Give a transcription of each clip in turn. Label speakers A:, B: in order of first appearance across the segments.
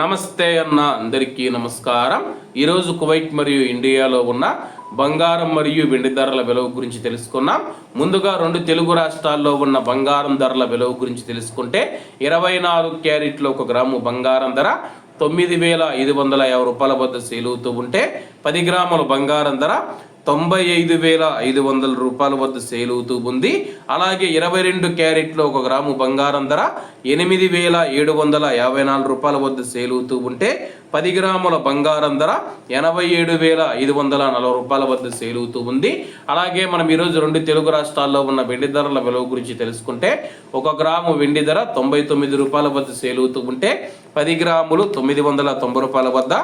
A: నమస్తే అన్న అందరికీ నమస్కారం. ఈరోజు కువైట్ మరియు ఇండియాలో ఉన్న బంగారం మరియు వెండి ధరల విలువ గురించి తెలుసుకున్నాం. ముందుగా రెండు తెలుగు రాష్ట్రాల్లో ఉన్న బంగారం ధరల విలువ గురించి తెలుసుకుంటే ఇరవై నాలుగు క్యారెట్లు ఒక గ్రాము బంగారం ధర తొమ్మిది వేల ఐదు వందల యాభై రూపాయల వద్ద సేలుతూ ఉంటే పది గ్రాముల బంగారం ధర తొంభై ఐదు వేల ఐదు వందల రూపాయల వద్ద సేల్ అవుతూ ఉంది. అలాగే ఇరవై రెండు క్యారెట్లో ఒక గ్రాము బంగారం ధర ఎనిమిది వేల ఏడు వందల యాభై నాలుగు రూపాయల వద్ద సేల్ అవుతూ ఉంటే పది గ్రాముల బంగారం ధర ఎనభై ఏడు వేల ఐదు వందల నలభై రూపాయల వద్ద సేల్ అవుతూ ఉంది. అలాగే మనం ఈరోజు రెండు తెలుగు రాష్ట్రాల్లో ఉన్న వెండి ధరల విలువ గురించి తెలుసుకుంటే ఒక గ్రాము వెండి ధర తొంభై తొమ్మిది రూపాయల వద్ద సేల్ అవుతూ ఉంటే పది గ్రాములు తొమ్మిది వందల తొంభై రూపాయల వద్ద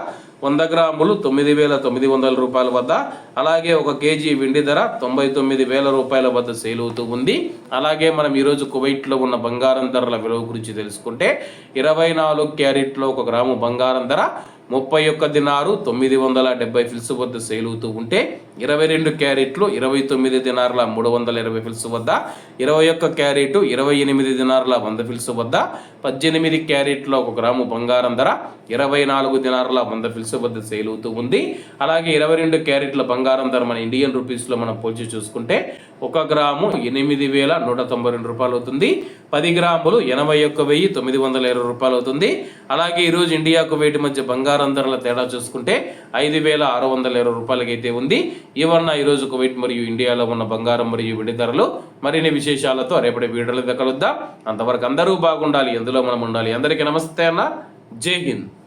A: వంద గ్రాములు తొమ్మిది వేల తొమ్మిది వందల రూపాయల వద్ద అలాగే ఒక కేజీ వెండి ధర తొంభై తొమ్మిది వేల రూపాయల వద్ద సేల్ అవుతూ ఉంది. అలాగే మనం ఈరోజు కువైట్లో ఉన్న బంగారం ధరల విలువ గురించి తెలుసుకుంటే ఇరవై నాలుగు క్యారెట్లో ఒక గ్రాము బంగారం ధర ముప్పై ఒక్క దినారు తొమ్మిది వందల డెబ్బై ఫిల్స్ వద్ద సేల్ అవుతూ ఉంటే ఇరవై రెండు క్యారెట్లు ఇరవై తొమ్మిది దినార్ల మూడు వందల ఇరవై ఫిల్స్ వద్ద ఇరవై ఒక్క క్యారెట్ ఇరవై ఎనిమిది దినార్ల వంద ఫిల్స్ వద్ద పద్దెనిమిది క్యారెట్ల ఒక గ్రాము బంగారం ధర ఇరవై నాలుగు దినార్ల వంద ఫిల్స్ వద్ద సేల్ అవుతూ ఉంది. అలాగే ఇరవై రెండు క్యారెట్ల బంగారం ధర మన ఇండియన్ రూపీస్లో మనం పోల్చి చూసుకుంటే ఒక గ్రాము ఎనిమిది వేల నూట తొంభై రెండు రూపాయలు అవుతుంది. పది గ్రాములు ఎనభై ఒక్క వెయ్యి తొమ్మిది వందల ఇరవై రూపాయలు అవుతుంది. అలాగే ఈరోజు ఇండియాకు వేటి మధ్య బంగారం ధరల తేడా చూసుకుంటే ఐదు వేల ఆరు వందల ఇరవై రూపాయలకి అయితే ఉంది. ఇవన్న ఈరోజు కువైట్ మరియు ఇండియాలో ఉన్న బంగారం మరియు వెండి ధరలు మరిన్ని విశేషాలతో రేపటి వీడియోలో కలుద్దాం. అంతవరకు అందరూ బాగుండాలి ఎందులో మనం ఉండాలి? అందరికీ నమస్తే అన్న. జై హింద్.